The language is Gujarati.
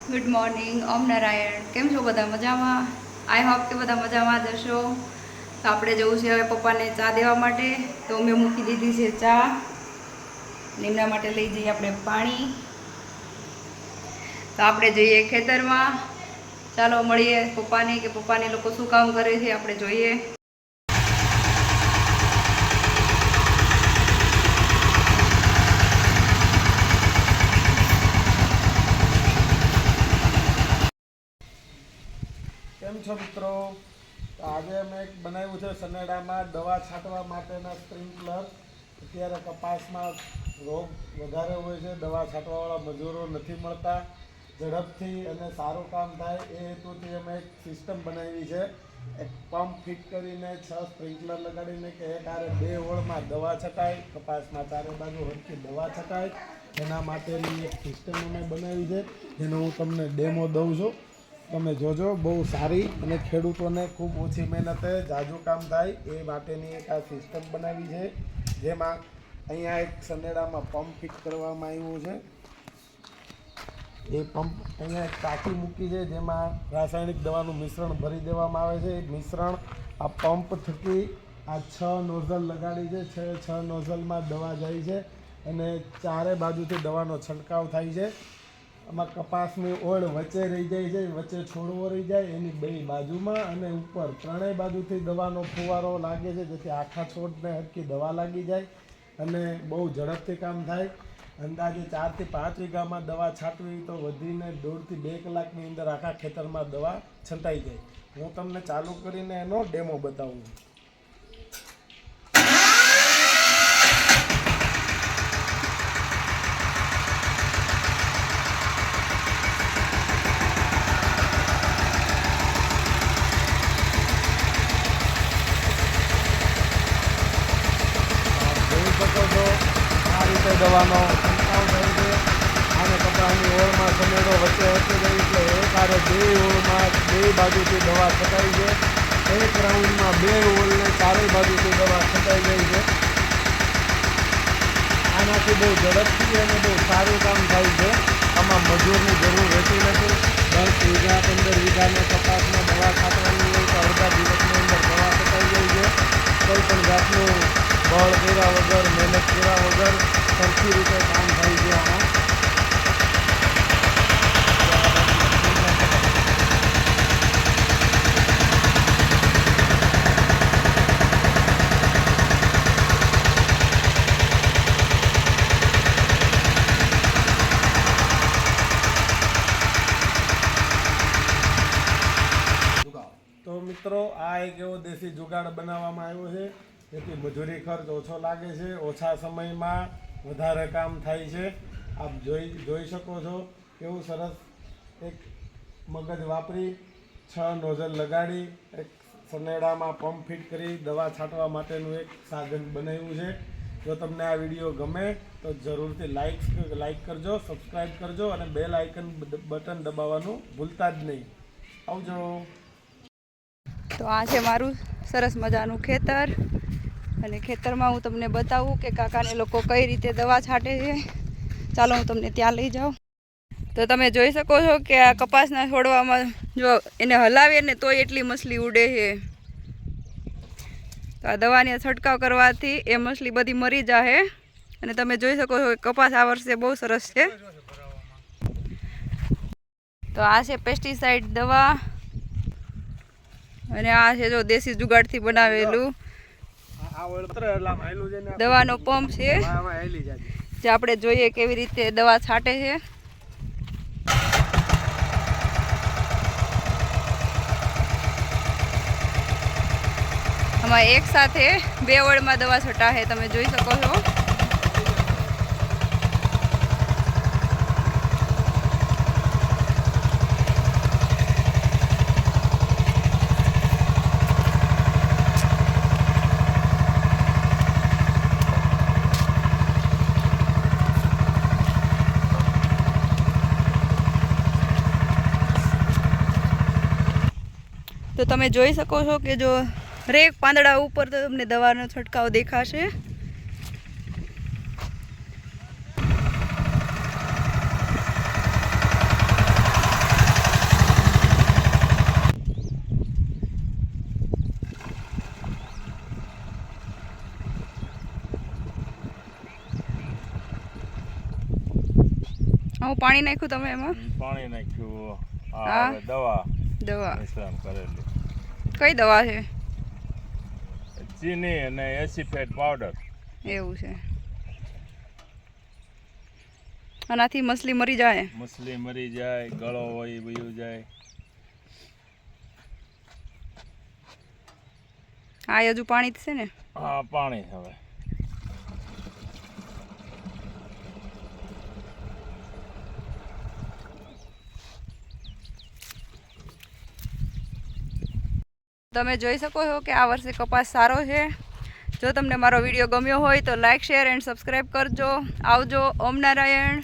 ગુડ મોર્નિંગ ઓમ નારાયણ. કેમ છો બધા મજામાં? આઈ હોપ કે બધા મજામાં જ હશો. તો આપણે જવું છે હવે પપ્પાને ચા દેવા માટે. તો મેં મૂકી દીધી છે ચા. અને એમના માટે લઈ જઈએ આપણે પાણી. તો આપણે જઈએ ખેતરમાં. ચાલો મળીએ પપ્પાને કે પપ્પાને લોકો શું કામ કરે છે આપણે જોઈએ કેમ છો મિત્રો? આજે અમે એક બનાવ્યું છે સનેડામાં દવા છાંટવા માટેના સ્પ્રિંકલર. અત્યારે કપાસમાં રોગ વધારે હોય છે, દવા છાંટવાવાળા મજૂરો નથી મળતા. ઝડપથી અને સારું કામ થાય એ હેતુથી અમે એક સિસ્ટમ બનાવી છે. એક પંપ ફિટ કરીને છ સ્પ્રિંકલર લગાડીને કે એક આરે બે ઓળમાં દવા છટાય, કપાસમાં ચારે બાજુ હરખી દવા છટાય. એના માટેની એક સિસ્ટમ અમે બનાવી છે, જેનો હું તમને ડેમો દઉં છું. તમે જોજો, બહુ સારી અને ખેડૂતોને ખૂબ ઓછી મહેનતે જાજુ કામ થાય એ માટેની એક આ સિસ્ટમ બનાવી છે, જેમાં અહીંયા એક સનેડામાં પંપ ફિટ કરવામાં આવ્યું છે. એ પંપ અહીંયા એક ટાંકી મૂકી છે, જેમાં રાસાયણિક દવાનું મિશ્રણ ભરી દેવામાં આવે છે. એ મિશ્રણ આ પંપ થકી આ છ નોઝલ લગાડી છે, છ છ નોઝલમાં દવા જાય છે અને ચારે બાજુથી દવાનો છંટકાવ થાય છે. આમાં કપાસની ઓળ વચ્ચે રહી જાય છે, વચ્ચે છોડવો રહી જાય, એની બે બાજુમાં અને ઉપર ત્રણેય બાજુથી દવાનો ફુવારો લાગે છે, જેથી આખા છોડને હરકી દવા લાગી જાય અને બહુ ઝડપથી કામ થાય. અંદાજે ચારથી પાંચ વીઘામાં દવા છાંટવી તો વધીને દોઢથી બે કલાકની અંદર આખા ખેતરમાં દવા છંટાઈ જાય. હું તમને ચાલુ કરીને એનો ડેમો બતાવું છું આપ જોઈ શકો છો આ રીતે દવાનો છંટકાવ થાય છે. અને કપડાની ઓળમાં સમેડો વચ્ચે વચ્ચે ગઈ એટલે એક આરે બે ઓળમાં બે બાજુથી દવા છટાઈ છે. એક રાઉન્ડમાં બે ઓળને ચારેય બાજુથી દવા છટાઈ જાય છે. આનાથી બહુ ઝડપથી અને બહુ સારું કામ થાય છે. આમાં મજૂરની જરૂર રહેતી નથી. દસ વીઘા પંદર વીઘાના કપાસમાં દવા છાંટવાની હોય તો અડધા દિવસની અંદર દવા છટાઈ જાય છે. કોઈ પણ જાતનું બળ કર્યા વગર, મહેનત કર્યા વગર સરખી રીતે કામ થઈ ગયા તો મિત્રો, આ એક એવો દેશી જુગાડ બનાવવામાં આવ્યો છે. જેથી મજૂરી ખર્ચ ઓછો લાગે છે. ઓછા સમયમાં વધારે કામ થાય છે. આપ જોઈ જોઈ શકો છો કેવું સરસ એક મગજ વાપરી છ નોઝલ લગાડી, એક સનેડામાં પંપ ફિટ કરી, દવા છાંટવા માટેનું એક સાધન બનાવ્યું છે. જો તમને આ વીડિયો ગમે તો જરૂરથી લાઇક લાઇક કરજો સબસ્ક્રાઈબ કરજો અને બેલ આઇકન બટન દબાવવાનું ભૂલતા જ નહીં. આવજો. તો આ છે મારું સરસ મજાનું ખેતર. અને ખેતરમાં હું તમને બતાવું કે કાકાને લોકો કઈ રીતે દવા છાંટે છે. ચાલો હું તમને ત્યાં લઈ જાઉં. તો તમે જોઈ શકો છો કે આ કપાસના છોડવામાં જો એને હલાવીએ ને તોય એટલી મછલી ઉડે છે. તો આ દવાની છંટકાવ કરવાથી એ મછલી બધી મરી જાહે. અને તમે જોઈ શકો છો કે કપાસ આ વર્ષે બહુ સરસ છે. તો આ છે પેસ્ટિસાઇડ દવા. અને આ છે જો દેશી જુગાડથી બનાવેલું. દવાનો પંપ છે. જે આપણે જોઈએ કેવી રીતે દવા છાંટે છે. આમાં એક સાથે બે વળમાં દવા છટાશે તમે જોઈ શકો છો. તો તમે જોઈ શકો છો કે જો રેક પાંદડા ઉપર તમને દવાનો છંટકાવ દેખાશે. હું પાણી નાખ્યું તમે એમાં? પાણી નાખ્યું. દવા. દવા. કરેલી. કઈ દવા છે? ચીની અને એસિફેટ પાવડર. એવું છે. આનાથી મછલી મરી જાય. મછલી મરી જાય ગળો હોય વયું જાય. આ હજુ પાણી જ છે ને? હા પાણી હવે. તમે જોઈ શકો છો કે આ વર્ષે કપાસ સારો છે. જો તમને મારો વીડિયો ગમ્યો હોય તો લાઇક શેર એન્ડ સબસ્ક્રાઈબ કરજો. આવજો. ઓમ નારાયણ.